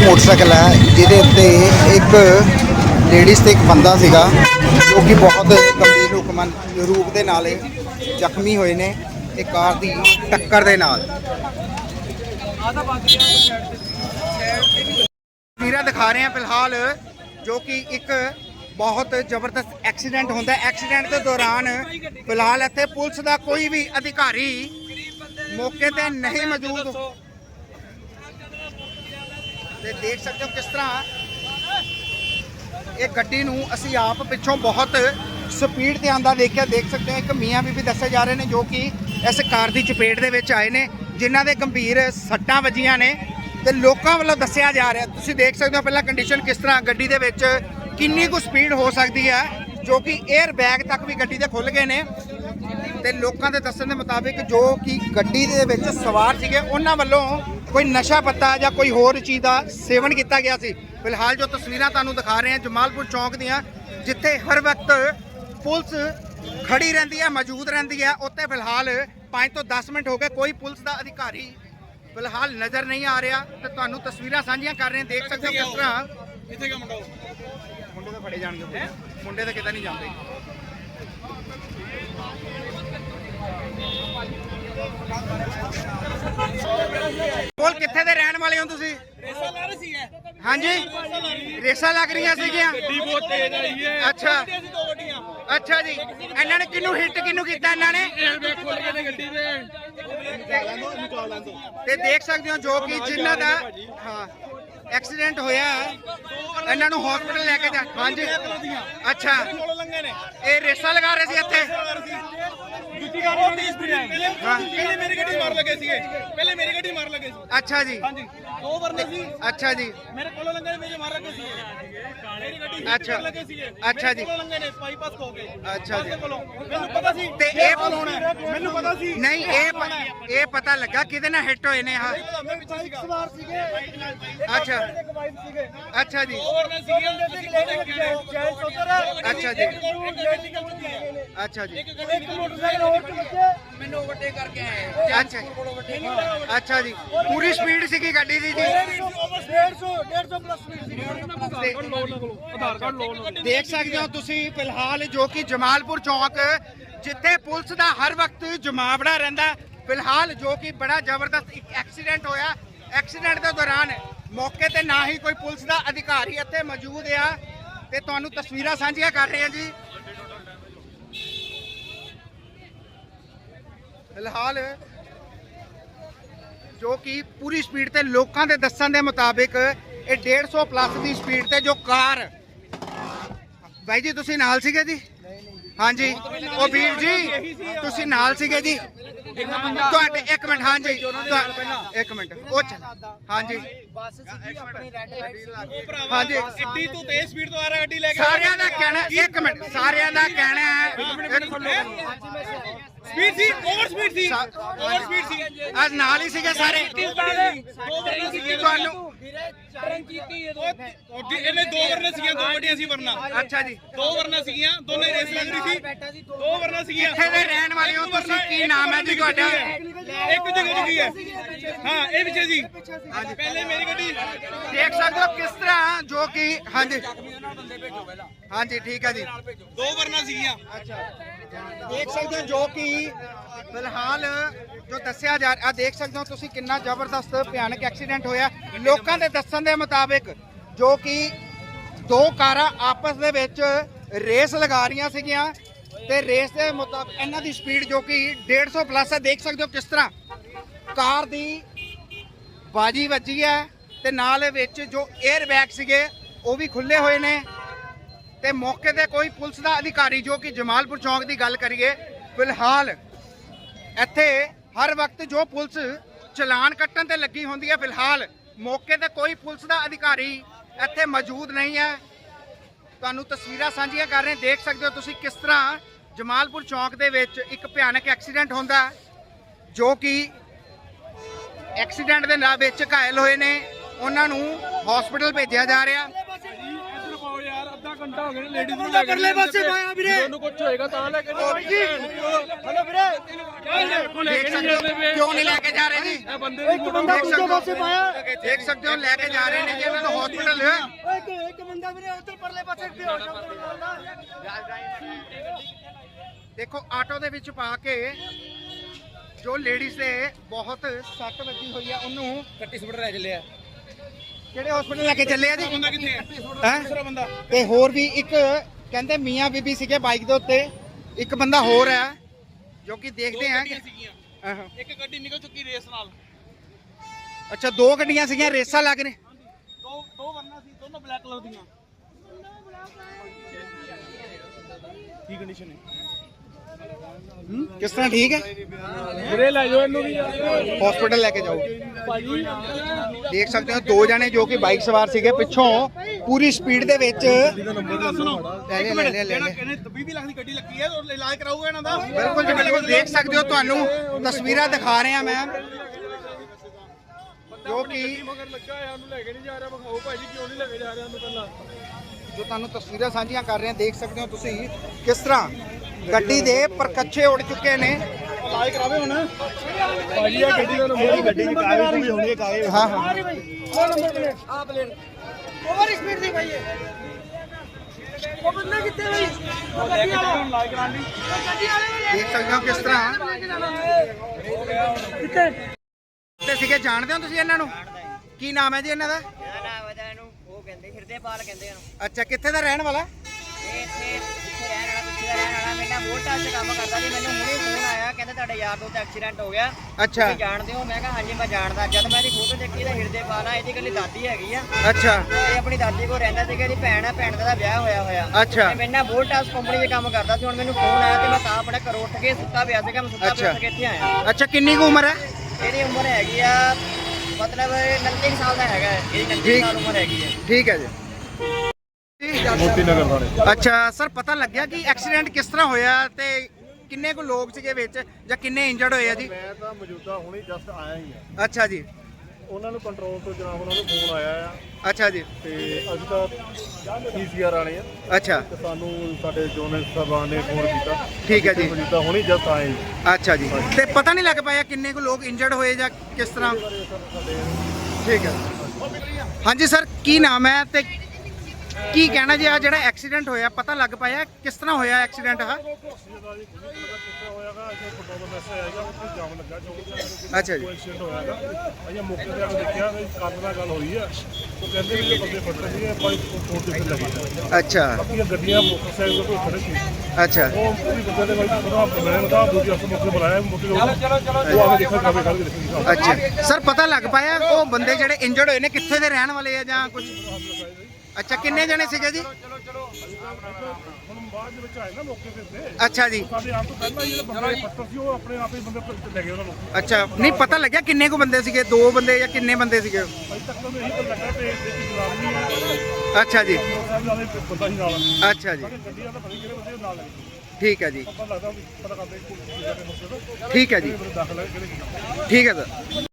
Motorcycle ਹੈ, ਜਿਹਦੇ ਉੱਤੇ ਇੱਕ ਲੇਡੀਜ਼ ਤੇ ਇੱਕ ਬੰਦਾ ਸੀਗਾ, ਜੋ ਕਿ ਬਹੁਤ ਗੰਭੀਰ ਰੂਪਮਨ ਰੂਪ ਦੇ ਨਾਲ ਜ਼ਖਮੀ ਹੋਏ ਨੇ, ਇਹ ਕਾਰ ਦੀ ਟੱਕਰ ਦੇ ਨਾਲ। ਤਸਵੀਰਾਂ ਦਿਖਾ ਰਹੇ ਹਾਂ ਫਿਲਹਾਲ, ਜੋ ਕਿ ਇੱਕ ਬਹੁਤ ਜ਼ਬਰਦਸਤ ਐਕਸੀਡੈਂਟ ਹੁੰਦਾ ਐਕਸੀਡੈਂਟ ਦੇ ਦੌਰਾਨ ਫਿਲਹਾਲ ਇੱਥੇ ਪੁਲਿਸ ਦਾ ਕੋਈ ਵੀ ਅਧਿਕਾਰੀ ਮੌਕੇ ਤੇ ਨਹੀਂ ਮੌਜੂਦ। ਤੇ ਦੇਖ ਸਕਦੇ ਹੋ ਕਿਸ ਤਰ੍ਹਾਂ ਇਹ ਗੱਡੀ ਨੂੰ ਅਸੀਂ ਆਪ ਪਿੱਛੋਂ ਬਹੁਤ ਸਪੀਡ ਤੇ ਆਂਦਾ ਦੇਖਿਆ, ਦੇਖ ਸਕਦੇ ਹੋ। ਇੱਕ ਮੀਆਂ ਬੀਬੀ ਦੱਸੇ ਜਾ ਰਹੇ ਨੇ ਜੋ ਕਿ ਇਸ ਕਾਰ ਦੀ ਚਪੇਟ ਦੇ ਵਿੱਚ ਆਏ ਨੇ, ਜਿਨ੍ਹਾਂ ਦੇ ਗੰਭੀਰ ਸੱਟਾਂ ਵੱਜੀਆਂ ਨੇ ਤੇ ਲੋਕਾਂ ਵੱਲੋਂ ਦੱਸਿਆ ਜਾ ਰਿਹਾ, ਤੁਸੀਂ ਦੇਖ ਸਕਦੇ ਹੋ ਪਹਿਲਾਂ ਕੰਡੀਸ਼ਨ ਕਿਸ ਤਰ੍ਹਾਂ ਗੱਡੀ ਦੇ ਵਿੱਚ ਕਿੰਨੀ ਕੁ ਸਪੀਡ ਹੋ ਸਕਦੀ ਹੈ, ਜੋ ਕਿ 에ਅਰ ਬੈਗ ਤੱਕ ਵੀ ਗੱਡੀ ਦੇ ਖੁੱਲ ਗਏ ਨੇ। ਤੇ ਲੋਕਾਂ ਦੇ ਦੱਸਣ ਦੇ ਮੁਤਾਬਿਕ ਜੋ ਕਿ ਗੱਡੀ ਦੇ ਵਿੱਚ ਸਵਾਰ ਸੀਗੇ, ਉਹਨਾਂ ਵੱਲੋਂ ਕੋਈ ਨਸ਼ਾ ਪੱਤਾ ਜਾਂ ਕੋਈ ਹੋਰ ਚੀਜ਼ ਦਾ ਸੇਵਨ ਕੀਤਾ ਗਿਆ ਸੀ। ਫਿਲਹਾਲ ਜੋ ਤਸਵੀਰਾਂ ਤੁਹਾਨੂੰ ਦਿਖਾ ਰਹੇ ਹਾਂ ਜਮਾਲਪੁਰ ਚੌਂਕ ਦੀਆਂ ਜਿੱਥੇ ਹਰ ਵਕਤ ਪੁਲਿਸ ਖੜੀ ਰਹਿੰਦੀ ਹੈ ਮੌਜੂਦ ਰਹਿੰਦੀ ਹੈ। ਉੱਥੇ ਫਿਲਹਾਲ 5 ਤੋਂ 10 ਮਿੰਟ ਹੋ ਗਏ ਕੋਈ ਪੁਲਿਸ ਦਾ ਅਧਿਕਾਰੀ ਫਿਲਹਾਲ ਨਜ਼ਰ ਨਹੀਂ ਆ ਰਿਹਾ। ਤੇ ਤੁਹਾਨੂੰ ਤਸਵੀਰਾਂ ਸਾਂਝੀਆਂ ਕਰ ਰਹੇ ਦੇਖ ਸਕਦੇ ਹੋ ਕਿਸ ਤਰ੍ਹਾਂ ਕਿੱਥੇ ਗਿਆ ਮੁੰਡਾ ਮੁੰਡੇ ਤਾਂ ਫੜੇ ਜਾਣਗੇ ਮੁੰਡੇ ਤਾਂ ਕਿਤੇ ਨਹੀਂ ਜਾਂਦੇ। ਕੋਲ ਕਿੱਥੇ ਦੇ ਰਹਿਣ ਵਾਲੇ ਹੋ ਤੁਸੀਂ? ਰੇਸਾ ਲਾ ਰਹੀ ਸੀ ਹਾਂਜੀ। ਰੇਸਾਂ ਲੱਗ ਰਹੀਆਂ ਸੀਗੀਆਂ। ਗੱਡੀ ਬਹੁਤ ਤੇਜ਼ ਆਈ ਹੈ। ਅੱਛਾ। ਅੱਛਾ ਜੀ। ਇਹਨਾਂ ਨੇ ਕਿਹਨੂੰ ਹਿੱਟ ਕਿਹਨੂੰ ਕੀਤਾ ਇਹਨਾਂ ਨੇ? ਤੇ ਦੇਖ ਸਕਦੇ ਹੋ ਜੋ ਕਿ ਜਿਨ੍ਹਾਂ ਦਾ ਹਾਂ। ਐਕਸੀਡੈਂਟ ਹੋਇਆ। ਹੈ, ਇਹਨਾਂ ਨੂੰ ਹਸਪੀਟਲ ਲੈ ਕੇ ਜਾ ਹਾਂਜੀ। ਅੱਛਾ। ਇਹ ਰੇਸਾਂ ਲਗਾ ਰਹੇ ਸੀ ਇੱਥੇ? ਦੂਜੀ ਗੱਡੀ ਬਹੁਤ ਤੇਜ਼ ਸਪੀਡ ਹੈ। ਪਹਿਲੇ ਮੇਰੀ ਗੱਡੀ ਮਾਰ ਲੱਗੇ ਸੀਗੇ। ਪਹਿਲੇ ਮੇਰੀ ਗੱਡੀ ਮਾਰ ਲੱਗੇ ਸੀ। ਅੱਛਾ ਜੀ। ਹਾਂਜੀ। ਦੋ ਵਰਨੇ ਸੀ। ਅੱਛਾ ਜੀ। ਮੇਰੇ ਕੋਲੋਂ ਲੰਗੇ ਨੇ ਮੇਰੇ ਮਾਰ ਲੱਗੇ ਸੀਗੇ। ਮੇਰੀ ਗੱਡੀ hit ਅੱਛਾ। ਲੱਗੇ ਜੀ। ਮੇਰੇ ਕੋਲੋਂ ਲੰਗੇ ਨੇ ਬਾਈਪਾਸ ਖੋ ਗਏ ਅੱਛਾ ਜੀ। ਮੈਨੂੰ ਪਤਾ ਸੀ ਤੇ ਇਹ ਕੋਲ ਹੋਣਾ ਹੈ। ਮੈਨੂੰ ਪਤਾ ਸੀ ਨਹੀਂ ਇਹ ਇਹ ਪਤਾ ਲੱਗਾ ਕਿਹਦੇ ਨਾਲ ਹਿੱਟ ਹੋਏ ਨੇ ਆ ਅੱਛਾ। ਅੱਛਾ ਜੀ। ਅੱਛਾ ਜੀ। ਅੱਛਾ ਜੀ। ਇੱਕ ਮੋਟਰਸਾਈਕਲ ਹੋਰ ਚ ਬੱਚੇ ਮੈਨੂੰ ਵੱਡੇ ਕਰਕੇ ਆਏ। ਅੱਛਾ ਅੱਛਾ ਜੀ। ਪੂਰੀ ਸਪੀਡ ਸੀਗੀ ਗੱਡੀ ਦੀ ਜੀ। ਓਵਰ 150 150 ਪਲੱਸ ਸਪੀਡ ਸੀ ਆਧਾਰ ਕਾਰਡ ਲੋ ਦੇਖ ਸਕਦੇ ਹੋ ਤੁਸੀਂ ਫਿਲਹਾਲ ਜੋ ਕਿ ਜਮਾਲਪੁਰ ਚੌਕ ਜਿੱਥੇ ਪੁਲਿਸ ਦਾ ਹਰ ਵਕਤ ਜਮਾਵੜਾ ਰਹਿੰਦਾ ਫਿਲਹਾਲ ਜੋ ਕਿ ਬੜਾ ਜ਼ਬਰਦਸਤ ਇੱਕ ਐਕਸੀਡੈਂਟ ਹੋਇਆ। ਐਕਸੀਡੈਂਟ ਦੇ ਦੌਰਾਨ ਮੌਕੇ ਤੇ ਨਾ ਹੀ ਕੋਈ ਪੁਲਿਸ ਦਾ ਅਧਿਕਾਰੀ ਇੱਥੇ ਮੌਜੂਦ ਆ ਤੇ ਤੁਹਾਨੂੰ ਤਸਵੀਰਾਂ ਸਾਂਝੀਆਂ ਕਰ ਰਹੇ ਹਾਂ ਜੀ। ਫਿਲਹਾਲ ਜੋ ਕਿ ਪੂਰੀ ਸਪੀਡ ਤੇ ਲੋਕਾਂ ਦੇ ਦੱਸਣ ਦੇ ਮੁਤਾਬਿਕ ਇਹ 150 ਪਲੱਸ ਦੀ ਸਪੀਡ ਤੇ ਜੋ ਕਾਰ ਬਾਈ ਜੀ ਤੁਸੀਂ ਨਾਲ ਸੀਗੇ ਜੀ? ਹਾਂਜੀ। ਉਹ ਵੀਰ ਜੀ ਤੁਸੀਂ ਨਾਲ ਸੀਗੇ ਜੀ? ਤੁਹਾਡੇ ਇੱਕ ਮਿੰਟ ਹਾਂਜੀ। ਤੁਹਾ- ਇੱਕ ਮਿੰਟ। ਉਹ ਚੱਲ ਹਾਂਜੀ। ਹਾਂਜੀ। ਗੱਡੀ ਤੋਂ ਤੇਜ਼ ਸਪੀਡ ਤੋਂ ਆ ਰਿਹਾ ਗੱਡੀ ਲੈ ਕੇ ਸਾਰਿਆਂ ਦਾ ਕਹਿਣਾ ਇੱਕ ਮਿੰਟ। ਸਾਰਿਆਂ ਦਾ ਕਹਿਣਾ ਹੈ। ਸਪੀਡ ਸੀ ਸਪੀਡ ਸੀ ਸਾ- ਓਵਰ ਸਪੀਡ ਸੀ। ਅੱਜ ਨਾਲ ਹੀ ਸੀਗੇ ਸਾਰੇ। ਦੋ ਵਰਨੇ ਸੀ ਤੁਹਾਨੂੰ। ਉਹ ਇਹਨੇ ਦੋ ਵਰਨੇ ਸੀਗੀਆਂ ਦੋ ਗੱਡੀਆਂ ਸੀ ਵਰਨਾ। ਅੱਛਾ ਜੀ। ਦੋ ਵਰਨਾ ਸੀਗੀਆਂ ਦੋਨੇ ਰੇਸ ਲੱਗ ਰਹੀ ਸੀ। ਦੋ ਵਰਨਾ ਸੀਗੀਆਂ। ਕਿੱਥੇ ਦੇ ਰਹਿਣ ਵਾਲੇ ਹੋ ਤੁਸੀਂ ਕੀ ਨਾਮ ਹੈ ਜੀ ਤੁਹਾਡਾ? ਇੱਕ ਜਗ੍ਹਾ ਜੁਗੀ ਹੈ। ਹਾਂ ਇਹ ਪਿੱਛੇ ਜੀ। ਹਾਂਜੀ। ਪਹਿਲੇ ਮੇਰੀ ਗੱਡੀ। ਦੇਖ ਸਕਦੇ ਹੋ ਕਿਸ ਤਰ੍ਹਾਂ ਜੋ ਕਿ ਹਾਂਜੀ। ਹਾਂਜੀ ਠੀਕ ਹੈ ਜੀ। ਦੋ ਵਰਨਾ ਸੀਗੀਆਂ। ਦੇਖ ਸਕਦੇ ਹੋ ਜੋ ਕਿ ਫਿਲਹਾਲ ਜੋ ਦੱਸਿਆ ਜਾ ਰਿਹਾ ਦੇਖ ਸਕਦੇ ਹੋ ਤੁਸੀਂ ਕਿੰਨਾ ਜ਼ਬਰਦਸਤ ਭਿਆਨਕ ਐਕਸੀਡੈਂਟ ਹੋਇਆ। ਲੋਕਾਂ ਦੇ ਦੱਸਣ ਦੇ ਮੁਤਾਬਿਕ ਜੋ ਕਿ ਦੋ ਕਾਰਾਂ ਆਪਸ ਦੇ ਵਿੱਚ ਰੇਸ ਲਗਾ ਰਹੀਆਂ ਸੀਗੀਆਂ ਤੇ ਰੇਸ ਦੇ ਮੁਤਾਬਿਕ ਇਹਨਾਂ ਦੀ ਸਪੀਡ ਜੋ ਕਿ 150 ਪਲੱਸ ਹੈ, ਦੇਖ ਸਕਦੇ ਹੋ ਕਿਸ ਤਰ੍ਹਾਂ ਕਾਰ ਦੀ ਬਾਜੀ ਵੱਜੀ ਹੈ ਤੇ ਨਾਲ ਵਿੱਚ ਜੋ 에ਅਰ ਬੈਗ ਸੀਗੇ ਉਹ ਵੀ ਖੁੱਲੇ ਹੋਏ ਨੇ। ਤੇ ਮੌਕੇ ਤੇ ਕੋਈ ਪੁਲਿਸ ਦਾ ਅਧਿਕਾਰੀ ਜੋ ਕਿ ਜਮਾਲਪੁਰ ਚੌਂਕ ਦੀ ਗੱਲ ਕਰੀਏ, ਫਿਲਹਾਲ ਇੱਥੇ ਹਰ ਵਕਤ ਜੋ ਪੁਲਿਸ ਚਲਾਨ ਕੱਟਣ ਤੇ ਲੱਗੀ ਹੁੰਦੀ ਹੈ, ਫਿਲਹਾਲ ਮੌਕੇ ਤੇ ਕੋਈ ਪੁਲਿਸ ਦਾ ਅਧਿਕਾਰੀ ਇੱਥੇ ਮੌਜੂਦ ਨਹੀਂ ਹੈ। ਤੁਹਾਨੂੰ ਤਸਵੀਰਾਂ ਸਾਂਝੀਆਂ ਕਰ ਰਹੇ ਦੇਖ ਸਕਦੇ ਹੋ ਤੁਸੀਂ ਕਿਸ ਤਰ੍ਹਾਂ ਜਮਾਲਪੁਰ ਚੌਂਕ ਦੇ ਵਿੱਚ ਇੱਕ ਭਿਆਨਕ ਐਕਸੀਡੈਂਟ ਹੁੰਦਾ ਜੋ ਕਿ ਐਕਸੀਡੈਂਟ ਦੇ ਨਾਲ ਵਿੱਚ ਘਾਇਲ ਹੋਏ ਨੇ। ਉਹਨਾਂ ਨੂੰ ਹਸਪੀਟਲ ਭੇਜਿਆ ਜਾ ਰਿਹਾ। ਘੰਟਾ ਹੋ ਗਿਆ ਲੇਡੀਜ਼ ਨੂੰ ਲੈ ਕੇ ਪਰਲੇ ਪਾਸੇ ਪਾਇਆ ਵੀਰੇ। ਤੁਹਾਨੂੰ ਕੁਝ ਹੋਏਗਾ ਤਾਂ ਲੈ ਕੇ ਹਲੋ ਵੀਰੇ। ਕਿਉਂ ਨਹੀਂ ਲੈ ਕੇ ਜਾ ਰਹੇ ਜੀ? ਇੱਕ ਬੰਦਾ ਦੂਜੇ ਪਾਸੇ ਪਾਇਆ। ਦੇਖ ਸਕਦੇ ਹੋ ਲੈ ਕੇ ਜਾ ਰਹੇ ਨੇ ਜੀ ਇਹਨਾਂ ਨੂੰ ਹਸਪੀਟਲ ਓਏ ਇੱਕ ਇੱਕ ਬੰਦਾ ਵੀਰੇ ਉੱਧਰ ਪਰਲੇ ਪਾਸੇ ਬੇਹੋਸ਼ ਹੋ ਗਿਆ ਦੇਖੋ ਆਟੋ ਦੇ ਵਿੱਚ ਪਾ ਕੇ ਜੋ ਲੇਡੀਜ਼ ਦੇ ਬਹੁਤ ਸੱਟ ਵੱਜੀ ਹੋਈ ਆ ਉਹਨੂੰ ਕੱਟੀ ਸਪੜ ਲੈ ਚੱਲਿਆ ਕਿਹੜੇ ਹਸਪੀਟਲ ਲੈ ਕੇ ਚੱਲੇ ਆ ਜੀ? ਬੰਦਾ ਕਿੱਥੇ ਹੈ ਹੈਂ? ਦੂਸਰਾ ਬੰਦਾ। ਤੇ ਹੋਰ ਵੀ ਇੱਕ ਕਹਿੰਦੇ ਮੀਆਂ ਬੀਬੀ ਸੀਗੇ ਬਾਈਕ ਦੇ ਉੱਤੇ ਇੱਕ ਬੰਦਾ ਹੋਰ ਹੈ ਜੋ ਕਿ ਦੇਖਦੇ ਆ। ਇੱਕ ਗੱਡੀ ਨਿਕਲ ਚੁੱਕੀ ਰੇਸ ਨਾਲ। ਅੱਛਾ ਦੋ ਗੱਡੀਆਂ ਸੀਗੀਆਂ ਰੇਸਾਂ ਲੱਗ ਨੇ? ਦੋ ਦੋ ਵਰਨਾ ਸੀ ਦੋਨੋਂ ਬਲੈਕ ਕਲਰ ਦੀਆਂ। ਕੀ ਕੰਡੀਸ਼ਨ ਹੈ? ਕਿਸ ਤਰ੍ਹਾਂ ਠੀਕ ਹੈ? ਵੀਰੇ ਲੈ ਜਾਓ ਇਹਨੂੰ ਵੀ। ਹਸਪੀਟਲ ਲੈ ਕੇ ਜਾਓ। ਦੇਖ ਸਕਦੇ ਹੋ ਦੋ ਜਣੇ ਜੋ ਕਿ ਬਾਈਕ ਸਵਾਰ ਸੀਗੇ ਪਿੱਛੋਂ ਪੂਰੀ ਸਪੀਡ ਦੇ ਵਿੱਚ। ਲੈ ਲੈ ਲੈ ਲੈ ਲੈ ਲੈ। ਕਹਿੰਦੇ 20 ਲੱਖ ਦੀ ਗੱਡੀ ਲੱਗੀ ਹੈ ਉਹ ਇਲਾਜ ਕਰਾਊਗਾ ਇਹਨਾਂ ਦਾ ਬਿਲਕੁਲ ਜੀ ਬਿਲਕੁਲ ਦੇਖ ਸਕਦੇ ਹੋ ਤੁਹਾਨੂੰ ਤਸਵੀਰਾਂ ਦਿਖਾ ਰਹੇ ਆ ਮੈਂ। ਜੋ ਕਿ ਮਗਰ ਲੱਗਾ ਹੈ ਉਹਨੂੰ ਲੈ ਕੇ ਨਹੀਂ ਜਾ ਰਿਹਾ ਵਿਖਾਓ ਭਾਜੀ ਕਿਉਂ ਨਹੀਂ ਲੈ ਕੇ ਜਾ ਰਿਹਾ ਉਹਨੂੰ ਪਹਿਲਾਂ ਜੋ ਤੁਹਾਨੂੰ ਤਸਵੀਰਾਂ ਸਾਂਝੀਆਂ ਕਰ ਰਹੇ ਹਾਂ ਦੇਖ ਸਕਦੇ ਹੋ ਤੁਸੀਂ ਕਿਸ ਤਰ੍ਹਾਂ ਗੱਡੀ ਦੇ ਪਰਕੱਛੇ ਉੱਡ ਚੁੱਕੇ ਨੇ। ਇਲਾਜ ਕਰਾਵੇ ਹੁਣ। ਭਾਜੀ ਆ ਗੱਡੀ ਦਾ ਨੰਬਰ ਗੱਡੀ ਦੀ ਕਾਗਜ਼ ਵੀ ਹੋਣੀ ਕਾਗਜ਼। ਹਾਂ ਹਾਂ। ਆ ਨੰਬਰ ਪਲੇਟ ਆ ਪਲੇਟ ਓਵਰ ਸਪੀਡ ਦੀ ਭਾਈ ਇਹ। ਉਹ ਬੰਦਾ ਕਿੱਥੇ ਭਾਈ ਉਹ ਗੱਡੀ ਕੇ ਵਾਲਾ ਲਈ ਉਹ ਗੱਡੀ ਵਾਲੇ ਦੇਖ ਸਕਦੇ ਹੋ ਕਿਸ ਤਰ੍ਹਾਂ। ਕਿੱਥੇ? ਤੇ ਸੀਗੇ ਜਾਣਦੇ ਹੋ ਤੁਸੀਂ ਇਹਨਾਂ ਨੂੰ? ਕੀ ਨਾਮ ਹੈ ਜੀ ਇਹਨਾਂ ਦਾ? ਮੇਰਾ ਨਾਮ ਹੈ ਤਾਂ ਇਹਨੂੰ। ਉਹ ਕਹਿੰਦੇ ਹਿਰਦੇਪਾਲ ਕਹਿੰਦੇ ਇਹਨੂੰ। ਅੱਛਾ ਕਿੱਥੇ ਦਾ ਰਹਿਣ ਵਾਲਾ? ਇਹ ਇੱਥੇ 'ਚ ਕੰਮ ਕਰਦਾ ਸੀ ਮੈਨੂੰ ਹੁਣੇ ਫੋਨ ਆਇਆ ਕਹਿੰਦੇ ਤੁਹਾਡੇ ਯਾਰ ਦੋਸਤ ਦਾ ਐਕਸੀਡੈਂਟ ਹੋ ਗਿਆ। ਅੱਛਾ। ਤੁਸੀਂ ਜਾਣਦੇ ਹੋ ਮੈਂ ਕਿਹਾ ਹਾਂਜੀ ਮੈਂ ਜਾਣਦਾ। ਜਦ ਮੈਂ ਇਹਦੀ ਫੋਟੋ ਦੇਖੀ ਤਾਂ ਹਿਰਦੇਪਾਲ ਆ ਇਹਦੀ ਕੱਲੀ ਦਾਦੀ ਹੈਗੀ ਆ। ਅੱਛਾ। ਇਹ ਆਪਣੀ ਦਾਦੀ ਕੋਲ ਰਹਿੰਦਾ ਸੀਗਾ ਇਹਦੀ ਭੈਣ ਆ ਭੈਣ ਦਾ ਤਾਂ ਵਿਆਹ ਹੋਇਆ ਹੋਇਆ। ਅੱਛਾ। ਤੇ ਮੈਂ ਨਾ ਵੋਲਟਾਸ ਕੰਪਨੀ 'ਚ ਕੰਮ ਕਰਦਾ ਸੀ ਹੁਣ ਮੈਨੂੰ ਫੋਨ ਆਇਆ ਤੇ ਮੈਂ ਤਾਂ ਆਪਣੇ ਘਰੋਂ ਉੱਠ ਕੇ ਸੁੱਤਾ ਪਿਆ ਸੀਗਾ ਮੈਂ ਸੁੱਤਾ ਅੱਛਾ। ਪਿਆ ਉੱਠ ਕੇ ਇੱਥੇ ਆਇਆ। ਅੱਛਾ ਕਿੰਨੀ ਕੁ ਉਮਰ ਹੈ? ਇਹਦੀ ਉਮਰ ਹੈਗੀ ਆ ਮਤਲਬ 29 ਸਾਲ ਦਾ ਹੈਗਾ ਹੈ। ਇਹਦੀ 29 ਠੀਕ। ਸਾਲ ਉਮਰ ਹੈਗੀ ਹੈ। ਠੀਕ ਹੈ ਜੀ। ਮੋਤੀ ਨਗਰ ਵਾਲੇ। ਅੱਛਾ ਸਰ ਪਤਾ ਲੱਗਿਆ ਕਿ ਐਕਸੀਡੈਂਟ ਕਿਸ ਤਰ੍ਹਾਂ ਹੋਇਆ ਤੇ ਕਿੰਨੇ ਕੁ ਲੋਕ ਸੀਗੇ ਵਿੱਚ ਜਾਂ ਕਿੰਨੇ ਇੰਜਰਡ ਹੋਏ ਆ ਜੀ? ਮੈਂ ਤਾਂ ਮੌਜੂਦਾ ਹੁਣੇ ਜਸਟ ਆਇਆ ਹੀ ਆ। ਅੱਛਾ ਜੀ। ਉਹਨਾਂ ਨੂੰ ਕੰਟਰੋਲ ਤੋਂ ਜਨਾਬ ਉਹਨਾਂ ਨੂੰ ਫੋਨ ਆਇਆ ਆ। ਅੱਛਾ ਜੀ। ਤੇ ਅਸੀਂ ਤਾਂ ਪੀਸੀਆਰ ਆਣੇ ਆ। ਅੱਛਾ। ਤੇ ਸਾਨੂੰ ਸਾਡੇ ਜੋਨਲ ਸਾਹਿਬਾਨ ਨੇ ਫੋਨ ਕੀਤਾ। ਠੀਕ ਹੈ ਜੀ। ਮੌਜੂਦਾ ਹੁਣੇ ਜਸਟ ਆਏ ਜੀ ਅੱਛਾ ਜੀ। ਤੇ ਪਤਾ ਨਹੀਂ ਲੱਗ ਪਾਇਆ ਕਿੰਨੇ ਕੁ ਲੋਕ ਇੰਜਰਡ ਹੋਏ ਜਾਂ ਕਿਸ ਤਰ੍ਹਾਂ? ਠੀਕ ਹੈ। ਹਾਂਜੀ ਸਰ ਕੀ ਨਾਮ ਹੈ ਤੇ ਕੀ ਕਹਿਣਾ ਜੀ ਆ ਜਿਹੜਾ ਐਕਸੀਡੈਂਟ ਹੋਇਆ, ਪਤਾ ਲੱਗ ਪਾਇਆ? ਕਿਸ ਤਰ੍ਹਾਂ ਹੋਇਆ ਐਕਸੀਡੈਂਟ ਆ ਅੱਛਾ ਜੀ। ਐਕਸੀਡੈਂਟ ਹੋਇਆਗਾ ਅਸੀਂ ਮੌਕੇ ਤੇ ਆ ਕੇ ਦੇਖਿਆ ਕਿ ਕੰਨ ਨਾਲ ਗੱਲ ਹੋਈ ਆ ਉਹ ਕਹਿੰਦੇ ਵੀ ਇਹ ਬੰਦੇ ਫੱਟੇ ਸੀ ਬਾਈ ਫੋਨ ਤੇ ਫਿਰ ਲੱਗੇ ਅੱਛਾ। ਬਾਕੀ ਗੱਡੀਆਂ ਮੋਟਰਸਾਈਕਲ ਕੋਈ ਖੜੇ ਸੀ ਅੱਛਾ। ਉਹ ਪੂਰੀ ਬੰਦੇ ਦੇ ਬਾਈ ਪਤਾ ਮੈਂ ਬਤਾ ਦੂਜੀ ਅਸ ਮੌਕੇ ਬੁਲਾਇਆ ਮੌਕੇ ਉਹ ਆ ਕੇ ਦੇਖੋ ਕਾਵੇ ਕੱਢ ਕੇ ਦੇਖੋ ਅੱਛਾ। ਸਰ, ਪਤਾ ਲੱਗ ਪਾਇਆ ਉਹ ਬੰਦੇ ਜਿਹੜੇ ਇੰਜਰਡ ਹੋਏ ਨੇ, ਕਿੱਥੇ ਦੇ ਰਹਿਣ ਵਾਲੇ ਆ ਜਾਂ ਕੁਝ ਅੱਛਾ ਕਿੰਨੇ ਜਣੇ ਸੀਗੇ ਜੀ ਹੁਣ ਬਾਅਦ ਦੇ ਵਿੱਚ ਆਏ ਨਾ ਮੌਕੇ ਤੇ ਇੱਥੇ ਅੱਛਾ ਜੀ ਸਾਡੇ ਆਪ ਤੋਂ ਪਹਿਲਾਂ ਹੀ ਜਿਹੜੇ ਬੰਦੇ ਫੱਟਰ ਸੀ ਉਹ ਆਪਣੇ ਆਪ ਹੀ ਬੰਦੇ ਪ- ਲੈ ਗਏ ਉਹਨਾਂ ਨੂੰ ਅੱਛਾ ਨਹੀਂ ਪਤਾ ਲੱਗਿਆ ਕਿੰਨੇ ਕੁ ਬੰਦੇ ਸੀਗੇ ਦੋ ਬੰਦੇ ਜਾਂ ਕਿੰਨੇ ਬੰਦੇ ਸੀਗੇ ਅਜੇ ਤੱਕ ਤਾਂ ਇਹੀ ਪਤਾ ਲੱਗਾ ਤੇ ਇੱਕ ਜਨਾਨੀ ਹੈ ਅੱਛਾ ਜੀ ਸਾਹਿਬ ਨਾਲ ਇੱਕ ਬੰਦਾ ਹੀ ਨਾਲ ਅੱਛਾ ਜੀ ਗੱਡੀਆਂ ਦਾ ਪਤਾ ਨਹੀਂ ਕਿਹੜੇ ਬੰਦੇ ਨਾਲ ਲੱਗੇ ਠੀਕ ਹੈ ਜੀ ਪਤਾ ਲੱਗਦਾ ਵੀ ਪਤਾ ਕਰਦੇ ਕੋਈ ਮੌਕੇ ਤੋਂ ਠੀਕ ਹੈ ਜੀ ਬੰਦੇ ਦਾਖਲ ਹੈ ਕਿਹੜੇ ਕੀ ਠੀਕ ਹੈ ਸਰ